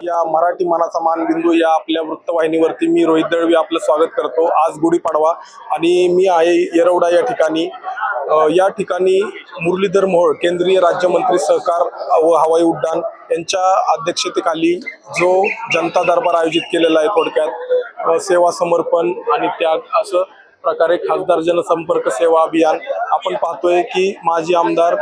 या मराठी मनाचा मान बिंदू या आपल्या वृत्तवाहिनीवरती मी रोहित दळवी आपलं स्वागत करतो. आज गुढीपाडवा आणि मी आहे येरवडा या ठिकाणी. या ठिकाणी मुरलीधर मोहोळ केंद्रीय राज्यमंत्री सहकार व हवाई उड्डाण यांच्या अध्यक्षतेखाली जो जनता दरबार आयोजित केलेला आहे थोडक्यात सेवा समर्पण आणि त्याग असं प्रकारे खासदार जनसंपर्क सेवा अभियान आपण पाहतोय की माजी आमदार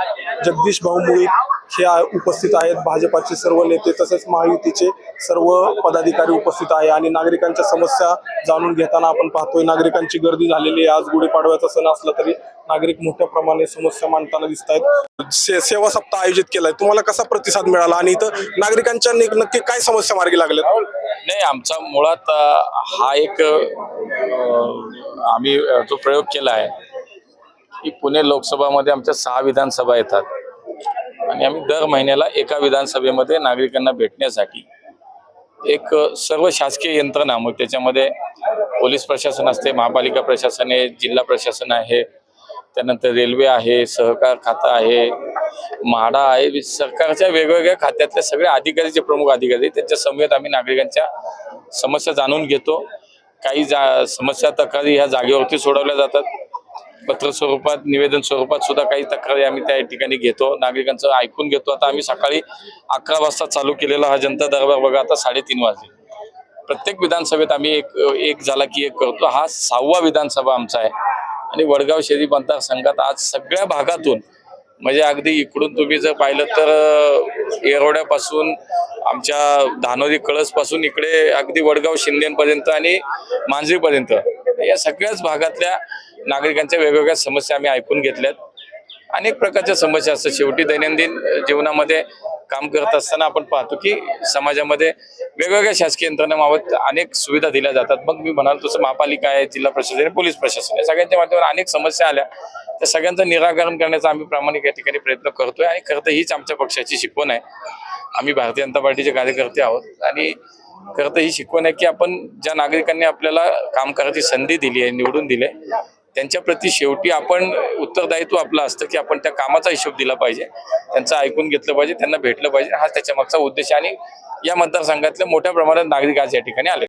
जगदीश भाऊ मुळीक हे उपस्थित आहेत. भाजपाचे सर्व नेते तसेच महायुतीचे सर्व पदाधिकारी उपस्थित आहे. आणि नागरिकांच्या समस्या जाणून घेताना आपण पाहतोय नागरिकांची गर्दी झालेली आहे. आज गुढीपाडव्याचा सण असला तरी नागरिक मोठ्या प्रमाणे समस्या मांडताना दिसत आहेत से, सेवा सप्ताह आयोजित केलाय. तुम्हाला कसा प्रतिसाद मिळाला? आणि इथं नागरिकांच्या नक्की काय समस्या मार्गी लागल्या नाही आमचा मुळात हा एक आम्ही जो प्रयोग केला आहे की पुणे लोकसभामध्ये आमच्या सहा विधानसभा येतात. आणि आम्ही दर महिन्याला एका विधानसभेमध्ये नागरिकांना भेटण्यासाठी एक सर्व शासकीय यंत्रणा मग त्याच्यामध्ये पोलीस प्रशासन असते महापालिका प्रशासन आहे जिल्हा प्रशासन आहे त्यानंतर रेल्वे आहे सहकार खातं आहे म्हाडा आहे सरकारच्या वेगवेगळ्या खात्यातल्या सगळ्या अधिकारी जे प्रमुख अधिकारी त्यांच्या समवेत आम्ही नागरिकांच्या समस्या जाणून घेतो. काही जा समस्या तक्रारी ह्या जागेवरती सोडवल्या जातात. पत्र स्वरूपात निवेदन स्वरूपात सुद्धा काही तक्रारी आम्ही त्या ठिकाणी घेतो. नागरिकांचं ऐकून घेतो. आता आम्ही सकाळी अकरा वाजता चालू केलेला हा जनता दरबार बघा आता साडेतीन वाजले. प्रत्येक विधानसभेत आम्ही एक एक झाला की एक करतो. हा सहावा विधानसभा आमचा आहे. आणि वडगाव शहरी मतदारसंघात आज सगळ्या भागातून म्हणजे अगदी इकडून तुम्ही जर पाहिलं तर येरवड्यापासून आमच्या धानोरी कळसपासून इकडे अगदी वडगाव शिंदेपर्यंत आणि मांजरीपर्यंत या सगळ्याच भागातल्या नागरिकांच्या वेगवेगळ्या समस्या आम्ही ऐकून घेतल्यात. अनेक प्रकारच्या समस्या असतात. शेवटी दैनंदिन जीवनामध्ये काम करत असताना आपण पाहतो की समाजामध्ये वेगवेगळ्या शासकीय यंत्रणामार्फत अनेक सुविधा दिल्या जातात. मग मी म्हणाल तसं महापालिका आहे जिल्हा प्रशासन आहे पोलीस प्रशासन आहे. सगळ्यांच्या माध्यमातून अनेक समस्या आल्या. त्या सगळ्यांचं निराकरण करण्याचा आम्ही प्रामाणिक या ठिकाणी प्रयत्न करतोय आणि खरं हीच आमच्या पक्षाची शिकवण आहे. आम्ही भारतीय जनता पार्टीचे कार्यकर्ते आहोत आणि खरं तर ही शिकवण आहे की आपण ज्या नागरिकांनी आपल्याला काम करायची संधी दिली आहे निवडून दिले आहे प्रती शेवटी आपण उत्तरदायित्व आपलं असतं की आपण त्या कामाचा हिशोब दिला पाहिजे. त्यांचं ऐकून घेतलं पाहिजे त्यांना भेटलं पाहिजे. हा त्याच्या मागचा उद्देश आणि या मतदारसंघातल्या मोठ्या प्रमाणात नागरिक आज या ठिकाणी आले.